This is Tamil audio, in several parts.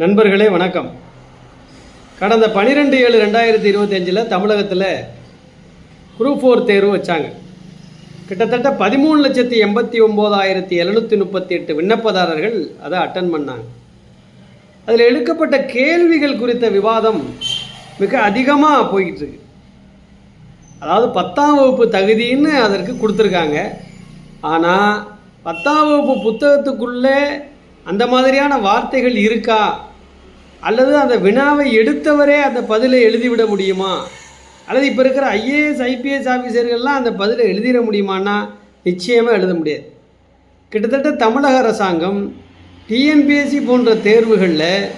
நண்பர்களே வணக்கம். கடந்த பன்னிரெண்டு ஏழு ரெண்டாயிரத்தி இருபத்தஞ்சில் தமிழகத்தில் குரூப் ஃபோர் தேர்வு வச்சாங்க. கிட்டத்தட்ட பதிமூணு லட்சத்தி எண்பத்தி ஒம்போதாயிரத்தி எழுநூற்றி முப்பத்தி எட்டு விண்ணப்பதாரர்கள் அதை அட்டன் பண்ணாங்க. அதில் எடுக்கப்பட்ட கேள்விகள் குறித்த விவாதம் மிக அதிகமாக போய்கிட்டுருக்கு அதாவது பத்தாம் வகுப்பு தகுதின்னு அதற்கு கொடுத்துருக்காங்க. ஆனால் பத்தாம் வகுப்பு புத்தகத்துக்குள்ளே அந்த மாதிரியான வார்த்தைகள் இருக்கா? அல்லது அந்த வினாவை எடுத்தவரே அந்த பதிலை எழுதிவிட முடியுமா? அல்லது இப்போ இருக்கிற ஐஏஎஸ் ஐபிஎஸ் ஆஃபீஸர்கள்லாம் அந்த பதிலை எழுதிட முடியுமான்னா நிச்சயமாக எழுத முடியாது. கிட்டத்தட்ட தமிழக அரசாங்கம் டிஎன்பிஎஸ்சி போன்ற தேர்வுகளில்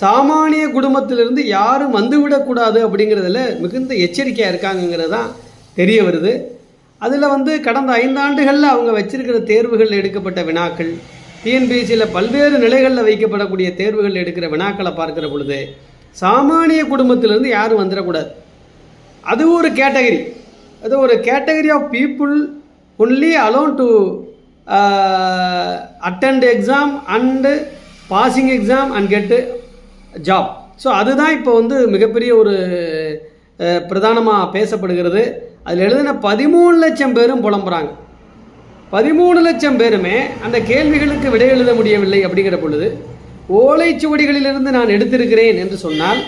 சாமானிய குடும்பத்திலிருந்து யாரும் வந்துவிடக்கூடாது அப்படிங்கிறதுல மிகுந்த எச்சரிக்கையாக இருக்காங்கங்கிறது தான் தெரிய வருது. அதில் வந்து கடந்த ஐந்தாண்டுகளில் அவங்க வச்சிருக்கிற தேர்வுகளில் எடுக்கப்பட்ட வினாக்கள் டிஎன்பிஎஸ்சியில் பல்வேறு நிலைகளில் வைக்கப்படக்கூடிய தேர்வுகள் எடுக்கிற வினாக்களை பார்க்குற பொழுது சாமானிய குடும்பத்திலேருந்து யாரும் வந்துடக்கூடாது அது ஒரு கேட்டகரி. அது ஒரு category of people only alone to attend exam and passing exam and get job so அதுதான் இப்போ வந்து மிகப்பெரிய ஒரு பிரதானமாக பேசப்படுகிறது. அதில் எழுதின பதிமூணு லட்சம் பேரும் புலம்புறாங்க. பதிமூணு லட்சம் பேருமே அந்த கேள்விகளுக்கு விடை எழுத முடியவில்லை அப்படிங்கிற பொழுது ஓலைச்சுவடிகளிலிருந்து நான் எடுத்திருக்கிறேன் என்று சொன்னால்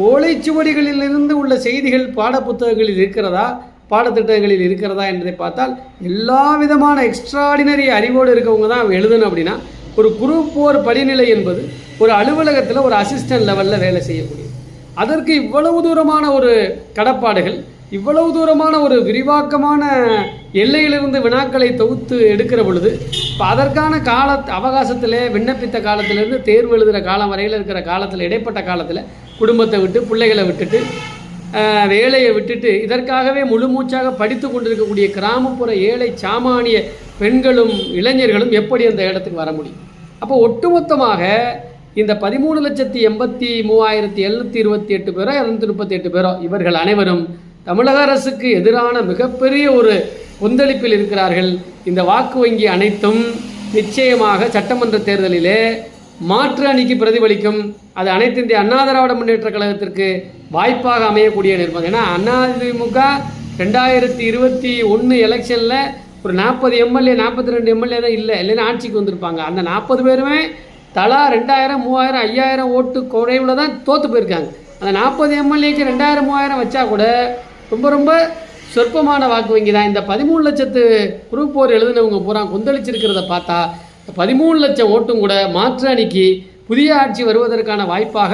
ஓலைச்சுவடிகளிலிருந்து உள்ள செய்திகள் பாடப்புத்தகங்களில் இருக்கிறதா பாடத்திட்டங்களில் இருக்கிறதா என்பதை பார்த்தால் எல்லா விதமான எக்ஸ்ட்ராடினரி அறிவோடு இருக்கவங்க தான் எழுதணும் அப்படின்னா ஒரு குரூப் போர் படிநிலை என்பது ஒரு அலுவலகத்தில் ஒரு அசிஸ்டன்ட் லெவலில் வேலை செய்யக்கூடியது. அதற்கு இவ்வளவு தூரமான ஒரு கடப்பாடுகள் இவ்வளவு தூரமான ஒரு விரிவாக்கமான எல்லையிலிருந்து வினாக்களை தொகுத்து எடுக்கிற பொழுது இப்போ அதற்கான கால அவகாசத்தில் விண்ணப்பித்த காலத்திலிருந்து தேர்வு எழுதுகிற காலம் வரையில் இருக்கிற காலத்தில் இடைப்பட்ட காலத்தில் குடும்பத்தை விட்டு பிள்ளைகளை விட்டுட்டு வேலையை விட்டுட்டு இதற்காகவே முழு மூச்சாக படித்து கொண்டிருக்கக்கூடிய கிராமப்புற ஏழை சாமானிய பெண்களும் இளைஞர்களும் எப்படி அந்த இடத்துக்கு வர முடியும்? அப்போ ஒட்டுமொத்தமாக இந்த பதிமூணு லட்சத்தி எண்பத்தி மூவாயிரத்தி எழுநூற்றி இருபத்தி எட்டு பேரோ இரநூத்தி முப்பத்தி எட்டு பேரோ இவர்கள் அனைவரும் தமிழக அரசுக்கு எதிரான மிகப்பெரிய ஒரு கொந்தளிப்பில் இருக்கிறார்கள். இந்த வாக்கு வங்கி அனைத்தும் நிச்சயமாக சட்டமன்ற தேர்தலிலே மாற்று அணிக்கு பிரதிபலிக்கும். அது அனைத்து இந்திய அண்ணா திராவிட முன்னேற்ற கழகத்திற்கு வாய்ப்பாக அமையக்கூடிய நிர்பந்தம் ஏன்னா அதிமுக ரெண்டாயிரத்தி இருபத்தி ஒன்று எலெக்ஷனில் ஒரு நாற்பது எம்எல்ஏ நாற்பத்தி ரெண்டு எம்எல்ஏ தான் இல்லை. இல்லைன்னா ஆட்சிக்கு வந்திருப்பாங்க. அந்த நாற்பது பேருமே தலா ரெண்டாயிரம் மூவாயிரம் ஐயாயிரம் ஓட்டு குறைவில் தான் தோற்று போயிருக்காங்க. அந்த நாற்பது எம்எல்ஏக்கு ரெண்டாயிரம் மூவாயிரம் வச்சா கூட ரொம்ப ரொம்ப சொற்பமான வாக்கு வங்கி தான். இந்த பதிமூணு லட்சத்து குரூப் போர் எழுதினவங்க பூரா கொந்தளிச்சிருக்கிறத பார்த்தா பதிமூணு லட்சம் ஓட்டும் கூட மாற்று அணிக்கு புதிய ஆட்சி வருவதற்கான வாய்ப்பாக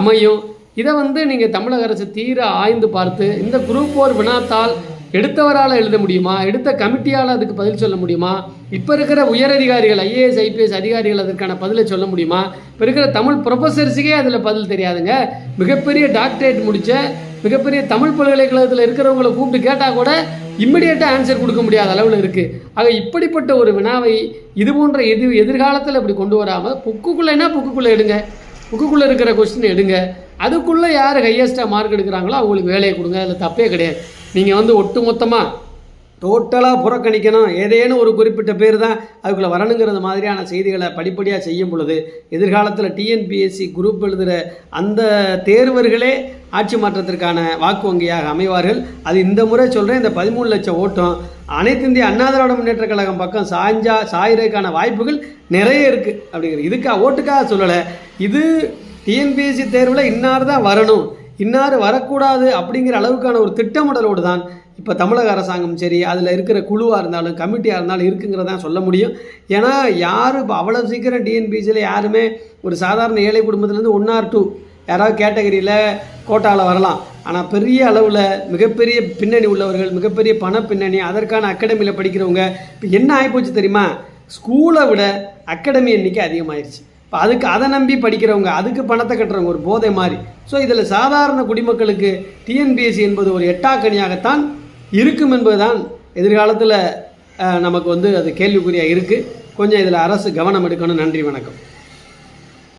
அமையும். இதை வந்து நீங்கள் தமிழக அரசு தீர ஆய்ந்து பார்த்து இந்த குரூப் போர் வினாத்தால் எடுத்தவரால் எழுத முடியுமா? எடுத்த கமிட்டியால் அதுக்கு பதில் சொல்ல முடியுமா? இப்போ இருக்கிற உயரதிகாரிகள் ஐஏஎஸ் ஐபிஎஸ் அதிகாரிகள் அதற்கான பதிலை சொல்ல முடியுமா? இப்போ இருக்கிற தமிழ் ப்ரொஃபஸர்ஸுக்கே அதில் பதில் தெரியாதுங்க. மிகப்பெரிய டாக்டரேட் முடித்த மிகப்பெரிய தமிழ் பல்கலைக்கழகத்தில் இருக்கிறவங்கள கூப்பிட்டு கேட்டால் கூட இம்மிடியேட்டாக ஆன்சர் கொடுக்க முடியாத அளவில் இருக்குது ஆக இப்படிப்பட்ட ஒரு வினாவை இது போன்ற எது எதிர்காலத்தில் இப்படி கொண்டு வராமல் புக்குக்குள்ளேனா புக்குக்குள்ளே எடுங்க? புக்குக்குள்ளே இருக்கிற கொஸ்டின் எடுங்க. அதுக்குள்ளே யார் ஹையஸ்ட்டாக மார்க் எடுக்கிறாங்களோ அவங்களுக்கு வேலையை கொடுங்க. அதில் தப்பே கிடையாது. நீங்கள் வந்து ஒட்டு மொத்தமாக டோட்டலாக புறக்கணிக்கணும். ஏதேனும் ஒரு குறிப்பிட்ட பேர் தான் அதுக்குள்ளே வரணுங்கிறது மாதிரியான செய்திகளை படிப்படியாக செய்யும் பொழுது எதிர்காலத்தில் டிஎன்பிஎஸ்சி குரூப் எழுதுகிற அந்த தேர்வர்களே ஆட்சி மாற்றத்திற்கான வாக்கு வங்கியாக அமைவார்கள். அது இந்த முறை சொல்கிறேன் இந்த பதிமூணு லட்சம் ஓட்டம். அனைத்து இந்திய அண்ணா திராவிட முன்னேற்ற கழகம் பக்கம் சாஞ்சா சாயிறதுக்கான வாய்ப்புகள் நிறைய இருக்குது அப்படிங்கிறது இதுக்காக ஓட்டுக்காக சொல்லலை. இது டிஎன்பிஎஸ்சி தேர்வில் இன்னார் தான் வரணும். இன்னார் வரக்கூடாது அப்படிங்கிற அளவுக்கான ஒரு திட்டமிடலோடு தான் இப்போ தமிழக அரசாங்கம் சரி அதில் இருக்கிற குழுவாக இருந்தாலும் கமிட்டியாக இருந்தாலும் இருக்குங்கிறதான் சொல்ல முடியும். ஏன்னா யார் இப்போ அவ்வளோ சீக்கிரம் டிஎன்பிசியில் யாருமே ஒரு சாதாரண ஏழை குடும்பத்துலேருந்து ஒன் ஆர் டூ யாராவது கேட்டகரியில் கோட்டாவில் வரலாம். ஆனால் பெரிய அளவில் மிகப்பெரிய பின்னணி உள்ளவர்கள் மிகப்பெரிய பண பின்னணி அதற்கான அகாடமியில் படிக்கிறவங்க இப்போ என்ன ஆகிப்போச்சு தெரியுமா? ஸ்கூலை விட அகாடமி எண்ணிக்கை அதிகமாயிருச்சு. இப்போ அதுக்கு அதை நம்பி படிக்கிறவங்க அதுக்கு பணத்தை கட்டுறவங்க ஒரு போதை மாதிரி. ஸோ இதில் சாதாரண குடிமக்களுக்கு டிஎன்பிஎஸ்சி என்பது ஒரு எட்டாக்கணியாகத்தான் இருக்கும் என்பதுதான் எதிர்காலத்தில் நமக்கு வந்து அது கேள்விக்குறியாக இருக்குது கொஞ்சம் இதில் அரசு கவனம் எடுக்கணும். நன்றி வணக்கம்.